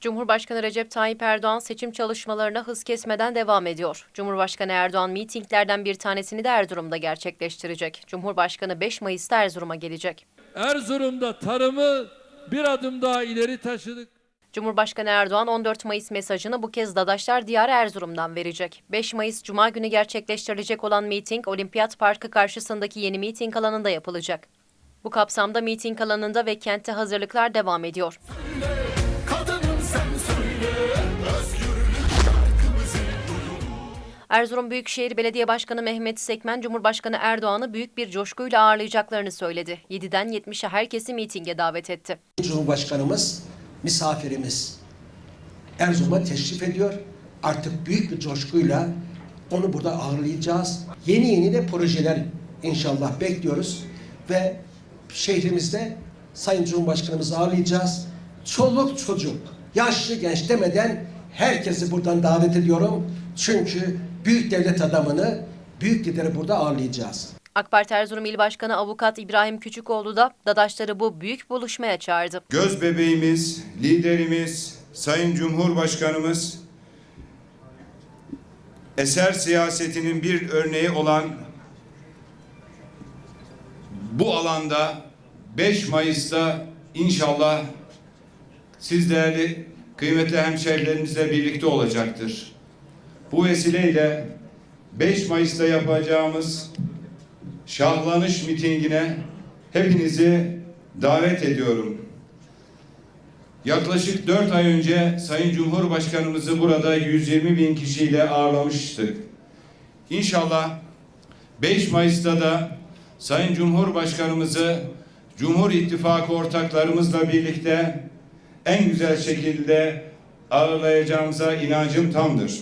Cumhurbaşkanı Recep Tayyip Erdoğan seçim çalışmalarına hız kesmeden devam ediyor. Cumhurbaşkanı Erdoğan mitinglerden bir tanesini de Erzurum'da gerçekleştirecek. Cumhurbaşkanı 5 Mayıs'ta Erzurum'a gelecek. Erzurum'da tarımı bir adım daha ileri taşıdık. Cumhurbaşkanı Erdoğan 14 Mayıs mesajını bu kez Dadaşlar Diyarı Erzurum'dan verecek. 5 Mayıs Cuma günü gerçekleştirilecek olan miting Olimpiyat Parkı karşısındaki yeni miting alanında yapılacak. Bu kapsamda miting alanında ve kentte hazırlıklar devam ediyor. Erzurum Büyükşehir Belediye Başkanı Mehmet Sekmen, Cumhurbaşkanı Erdoğan'ı büyük bir coşkuyla ağırlayacaklarını söyledi. 7'den 70'e herkesi mitinge davet etti. Cumhurbaşkanımız misafirimiz. Erzurum'a teşrif ediyor. Artık büyük bir coşkuyla onu burada ağırlayacağız. Yeni yeni de projeler inşallah bekliyoruz ve şehrimizde Sayın Cumhurbaşkanımızı ağırlayacağız. Çoluk çocuk, yaşlı genç demeden herkesi buradan davet ediyorum. Çünkü büyük devlet adamını, büyük lideri burada ağırlayacağız. AK Parti Erzurum İl Başkanı Avukat İbrahim Küçükoğlu da Dadaşları bu büyük buluşmaya çağırdı. Göz bebeğimiz, liderimiz, Sayın Cumhurbaşkanımız eser siyasetinin bir örneği olan bu alanda 5 Mayıs'ta inşallah siz değerli kıymetli hemşehrilerimizle birlikte olacaktır. Bu vesileyle 5 Mayıs'ta yapacağımız şahlanış mitingine hepinizi davet ediyorum. Yaklaşık 4 ay önce Sayın Cumhurbaşkanımızı burada 120 bin kişiyle ağırlamıştık. İnşallah 5 Mayıs'ta da Sayın Cumhurbaşkanımızı Cumhur İttifakı ortaklarımızla birlikte en güzel şekilde ağırlayacağımıza inancım tamdır.